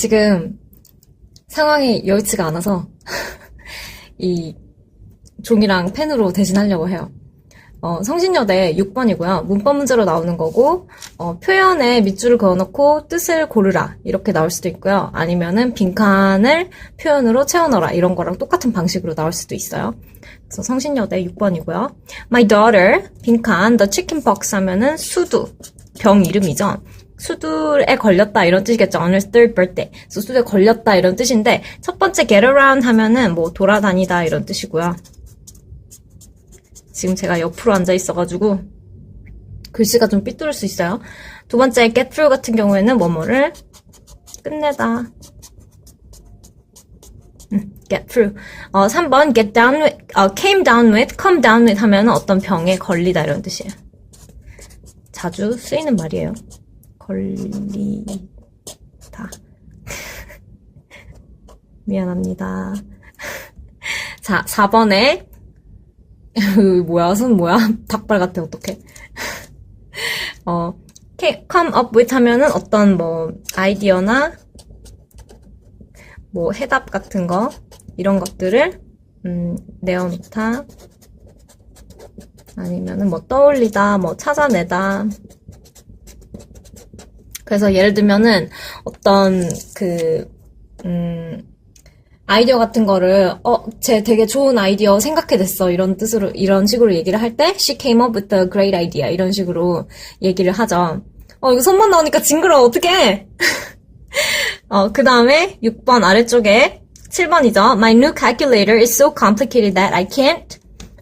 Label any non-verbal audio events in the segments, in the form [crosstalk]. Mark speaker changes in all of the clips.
Speaker 1: 지금 상황이 여의치가 않아서 [laughs] 이 종이랑 펜으로 대신하려고 해요. 어, 성신여대 6번이고요. 문법 문제로 나오는 거고, 어, 표현에 밑줄을 그어놓고 뜻을 고르라. 이렇게 나올 수도 있고요. 아니면은 빈칸을 표현으로 채워넣어라. 이런 거랑 똑같은 방식으로 나올 수도 있어요. 그래서 성신여대 6번이고요. My daughter, 빈칸, the chicken pox 하면은 수두. 병 이름이죠. 수두에 걸렸다 이런 뜻이겠죠. on her third birthday. 수두에 걸렸다 이런 뜻인데 첫 번째 get around 하면은 뭐 돌아다니다 이런 뜻이고요. 지금 제가 옆으로 앉아 있어가지고 글씨가 좀 삐뚤을 수 있어요. 두 번째 get through 같은 경우에는 뭐뭐를 끝내다. 음, get through. 어, 3번 get down with, 어, came down with, come down with 하면은 어떤 병에 걸리다 이런 뜻이에요. 자주 쓰이는 말이에요. 걸리다. [laughs] 미안합니다. [laughs] 자, 4번에 뭐야, 손 뭐야? [laughs] 닭발 같아, 어떡해. 어, come up with 하면은 어떤 뭐, 아이디어나, 뭐, 해답 같은 거, 이런 것들을, 음, 내어놓다. 아니면은 뭐, 떠올리다, 뭐, 찾아내다. 그래서 예를 들면은, 어떤, 그, 음, 아이디어 같은 거를 어, 쟤 되게 좋은 아이디어 생각해냈어 이런 뜻으로 이런 식으로 얘기를 할 때 she came up with a great idea 이런 식으로 얘기를 하죠. 어 이거 손만 나오니까 징그러워 어떡해? [laughs] 어, 그 다음에 6번 아래쪽에 7번이죠. My new calculator is so complicated that I can't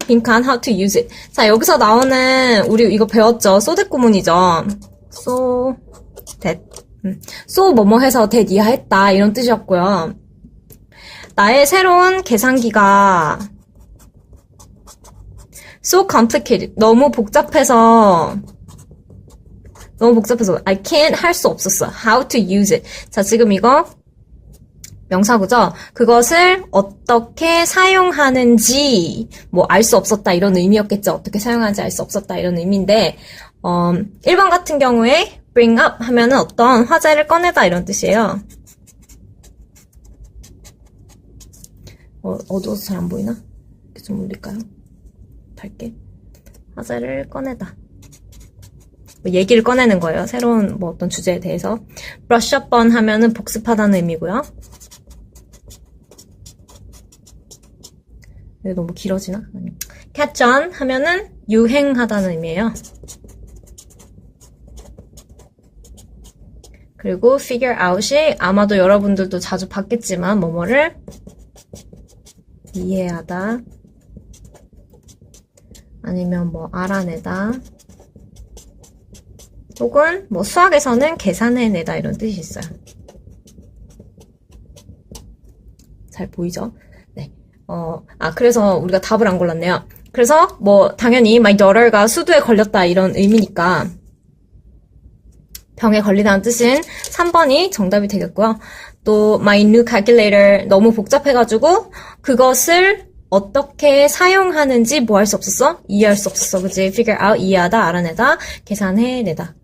Speaker 1: 빈칸 how to use it. 자 여기서 나오는 우리 이거 배웠죠. that 구문이죠. so that 음. so 뭐뭐 해서 that 이하했다 이런 뜻이었고요. 나의 새로운 계산기가 so complicated. 너무 복잡해서 너무 복잡해서 I can't 할 수 없었어. How to use it. 자, 지금 이거 명사구죠? 그것을 어떻게 사용하는지 뭐 알 수 없었다 이런 의미였겠죠. 어떻게 사용하는지 알 수 없었다 이런 의미인데 어, 1번 같은 경우에 bring up 하면은 어떤 화제를 꺼내다 이런 뜻이에요. 어, 어두워서 잘 안 보이나? 이렇게 좀 올릴까요? 밝게. 화제를 꺼내다. 뭐 얘기를 꺼내는 거예요. 새로운 뭐 어떤 주제에 대해서. brush up on 하면은 복습하다는 의미고요. 너무 길어지나? catch on 하면은 유행하다는 의미예요. 그리고 figure out이 아마도 여러분들도 자주 봤겠지만 뭐뭐를 이해하다 아니면 뭐 알아내다 혹은 뭐 수학에서는 계산해내다 이런 뜻이 있어요. 잘 보이죠? 네. 어, 아, 그래서 우리가 답을 안 골랐네요. 그래서 뭐 당연히 my daughter가 수두에 걸렸다 이런 의미니까 병에 걸리다는 뜻인 3번이 정답이 되겠고요. 또 my new calculator 너무 복잡해가지고 그것을 어떻게 사용하는지 뭐 할 수 없었어? 이해할 수 없었어. 그지? figure out, 이해하다, 알아내다, 계산해내다.